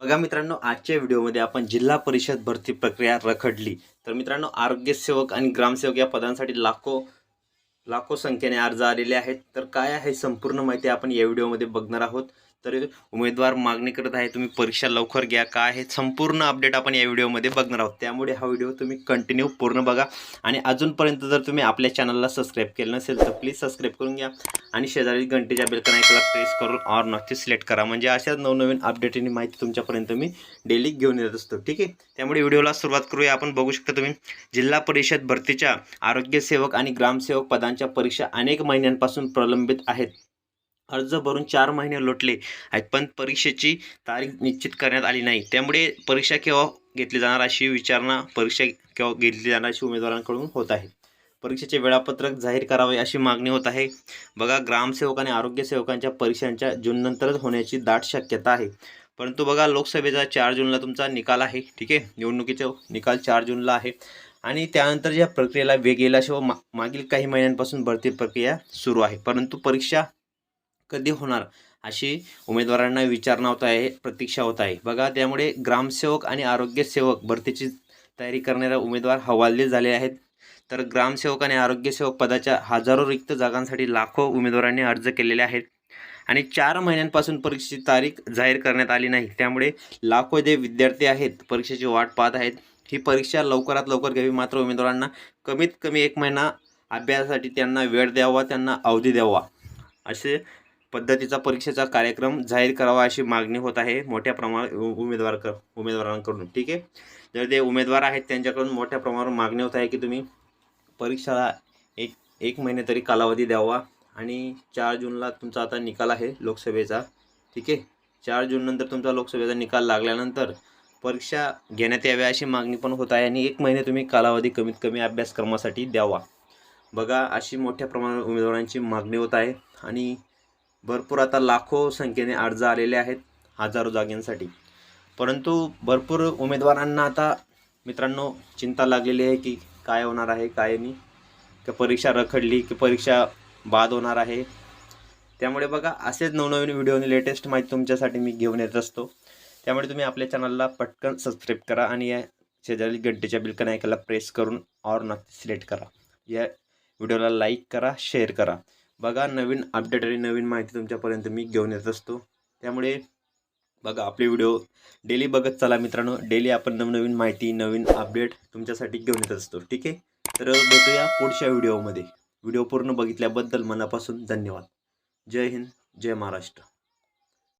बघा मित्रांनो आजच्या व्हिडिओमध्ये आपण जिल्हा परिषद भरती प्रक्रिया रखडली. तर मित्रांनो आरोग्य सेवक आणि ग्रामसेवक या पदांसाठी लाखो लाखो संख्येने अर्ज आलेले आहेत. तर काय आहे संपूर्ण माहिती आपण या व्हिडिओमध्ये बघणार आहोत. तर उमेदवार मागणी करत आहे तुम्ही परीक्षा लवकर घ्या. काय हे संपूर्ण अपडेट आपण या व्हिडिओमध्ये बघणार आहोत. त्यामुळे हा व्हिडिओ तुम्ही कंटिन्यू पूर्ण बघा. आणि अजूनपर्यंत जर तुम्ही आपल्या चॅनलला सबस्क्राईब केलं नसेल तर प्लीज सबस्क्राईब करून घ्या. आणि शेजारी घंटेच्या बेलकन ऐकला प्रेस करून ऑर नक्की सिलेक्ट करा. म्हणजे अशाच नवनवीन अपडेट आणि माहिती तुमच्यापर्यंत मी डेली घेऊन येत असतो. ठीक आहे? त्यामुळे व्हिडिओला सुरुवात करूया. आपण बघू शकता तुम्ही जिल्हा परिषद भरतीच्या आरोग्यसेवक आणि ग्रामसेवक पदांच्या परीक्षा अनेक महिन्यांपासून प्रलंबित आहेत. अर्ज भरून चार महिने लोटले आहेत पण परीक्षेची तारीख निश्चित करण्यात आली नाही. त्यामुळे परीक्षा केव्हा घेतली जाणार अशी विचारणा परीक्षा केव्हा घेतली जाणार अशी उमेदवारांकडून होत आहे. परीक्षेचे वेळापत्रक जाहीर करावे अशी मागणी होत आहे. बघा ग्रामसेवक आणि आरोग्य सेवकांच्या परीक्षांच्या जूननंतरच होण्याची दाट शक्यता आहे. परंतु बघा लोकसभेचा चार जूनला तुमचा निकाल आहे ठीक आहे? निवडणुकीचा निकाल चार जूनला आहे. आणि त्यानंतर या प्रक्रियेला वेग येईल अशी मा मागील काही महिन्यांपासून भरती प्रक्रिया सुरू आहे. परंतु परीक्षा कधी होणार? अशी उमेदवारांना विचारणा होत आहे प्रतीक्षा होत आहे. बघा त्यामुळे ग्रामसेवक आणि आरोग्य सेवक भरतीची तयारी करणाऱ्या उमेदवार हवालदिल झाले आहेत. तर ग्रामसेवक आणि आरोग्य सेवक पदाच्या हजारो रिक्त जागांसाठी लाखो उमेदवारांनी अर्ज केलेले आहेत. आणि चार महिन्यांपासून परीक्षेची तारीख जाहीर करण्यात आली नाही. त्यामुळे लाखो जे विद्यार्थी आहेत परीक्षेची वाट पाहत आहेत ही परीक्षा लवकरात लवकर घ्यावी मात्र उमेदवारांना कमीत कमी एक महिना अभ्यासासाठी त्यांना वेळ द्यावा त्यांना अवधी द्यावा. असे पद्धतीचा परीक्षेचा कार्यक्रम जाहीर करावा अशी मागणी होत आहे. मोठ्या प्रमाणात उ- उमेदवार उमेदवारांकडून ठीक आहे? जर ते उमेदवार आहेत त्यांच्याकडून मोठ्या प्रमाणावर मागणी होत आहे की तुम्ही परीक्षाला एक एक महिने तरी कालावधी द्यावा आणि चार जूनला तुमचा आता निकाल आहे लोकसभेचा ठीक आहे? चार जूननंतर तुमचा लोकसभेचा निकाल लागल्यानंतर परीक्षा घेण्यात याव्या अशी मागणी पण होत आहे आणि एक महिने तुम्ही कालावधी कमीत कमी अभ्यासक्रमासाठी द्यावा. बघा अशी मोठ्या प्रमाणात उमेदवारांची मागणी होत आहे आणि भरपूर आता लाखो संख्येने अर्ज आलेले आहेत हजारो जागेंसाठी. परंतु भरपूर उमेदवारांना आता मित्रांनो चिंता लागलेली आहे की काय होणार आहे काय नाही. की परीक्षा रखडली की परीक्षा बाद होणार आहे. त्यामुळे बघा असेच नवनवीन व्हिडिओ आणि लेटेस्ट माहिती तुमच्यासाठी मी घेऊन येत असतो. त्यामुळे तुम्ही आपल्या चॅनलला पटकन सबस्क्राईब करा आणि या शेजारी घंटेच्या बिलकन ऐकायला प्रेस करून ऑर नक्की सिलेक्ट करा. या व्हिडिओला लाईक करा शेअर करा. बघा नवीन अपडेट आणि नवीन माहिती तुमच्यापर्यंत मी घेऊन येत असतो. त्यामुळे बघा आपले व्हिडिओ डेली बघत चला मित्रांनो. डेली आपण नवनवीन माहिती नवीन अपडेट तुमच्यासाठी घेऊन येत असतो. ठीक आहे? तर भेटूया पुढच्या व्हिडिओमध्ये व्हिडिओ पूर्ण बघितल्याबद्दल मनापासून धन्यवाद. जय हिंद जय महाराष्ट्र.